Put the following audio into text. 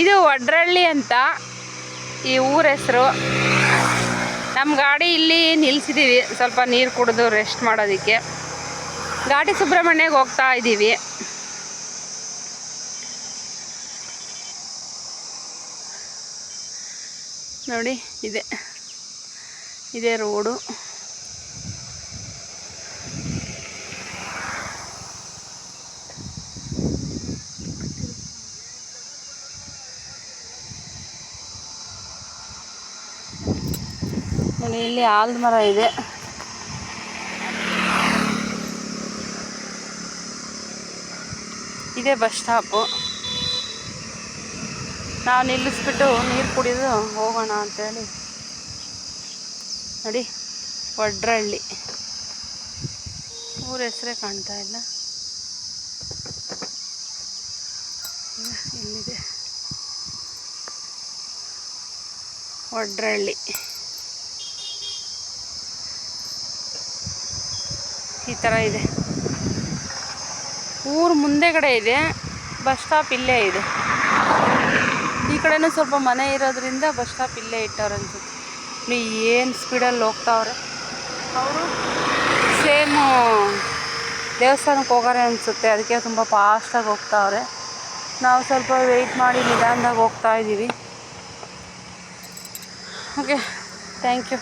ಇದು ವಡ್ರಳ್ಳಿ ಅಂತ ಈ ಊರ ಹೆಸರು. ನಮ್ಮ ಗಾಡಿ ಇಲ್ಲಿ ನಿಲ್ಸಿದ್ದೀವಿ ಸ್ವಲ್ಪ ನೀರು ಕುಡಿದು ರೆಸ್ಟ್ ಮಾಡೋದಕ್ಕೆ. ಗಾಡಿ ಸುಬ್ರಹ್ಮಣ್ಯಗೆ ಹೋಗ್ತಾ ಇದ್ದೀವಿ ನೋಡಿ, ಇದೆ. ಇದೇ ರೋಡು. ನೋಡಿ ಇಲ್ಲಿ ಆಲದ ಮರ ಇದೆ. ಇದೇ ಬಸ್ ಸ್ಟಾಪು. ನಾವು ನಿಲ್ಲಿಸ್ಬಿಟ್ಟು ನೀರು ಕುಡಿದು ಹೋಗೋಣ ಅಂತೇಳಿ. ನೋಡಿ, ವಡ್ರಳ್ಳಿ. ಊರ ಹೆಸರೇ ಕಾಣ್ತಾ ಇಲ್ಲ. ಇಲ್ಲಿದೆ. ವಡ್ರಳ್ಳಿ. ಈ ಥರ ಇದೆ. ಊರು ಮುಂದೆಗಡೆ ಇದೆ ಬಸ್ ಸ್ಟಾಪ್ ಇಲ್ಲೇ ಇದೆ. ಈ ಕಡೆನೂ ಸ್ವಲ್ಪ ಮನೆ ಇರೋದ್ರಿಂದ ಬಸ್ ಸ್ಟಾಪ್ ಇಲ್ಲೇ ಇಟ್ಟವ್ರೆ ಅನ್ಸುತ್ತೆ. ನೀವು ಏನು ಸ್ಪೀಡಲ್ಲಿ ಹೋಗ್ತಾವ್ರೆ. ಅವರು? ಸೇಮು ದೇವಸ್ಥಾನಕ್ಕೆ ಹೋಗಾರೆ ಅನಿಸುತ್ತೆ. ಅದಕ್ಕೆ ತುಂಬ ಫಾಸ್ಟಾಗಿ ಹೋಗ್ತಾವ್ರೆ. ನಾವು ಸ್ವಲ್ಪ ವೆಯ್ಟ್ ಮಾಡಿ ನಿಧಾನದಾಗ ಹೋಗ್ತಾ ಇದ್ದೀವಿ ಓಕೆ ಥ್ಯಾಂಕ್ ಯು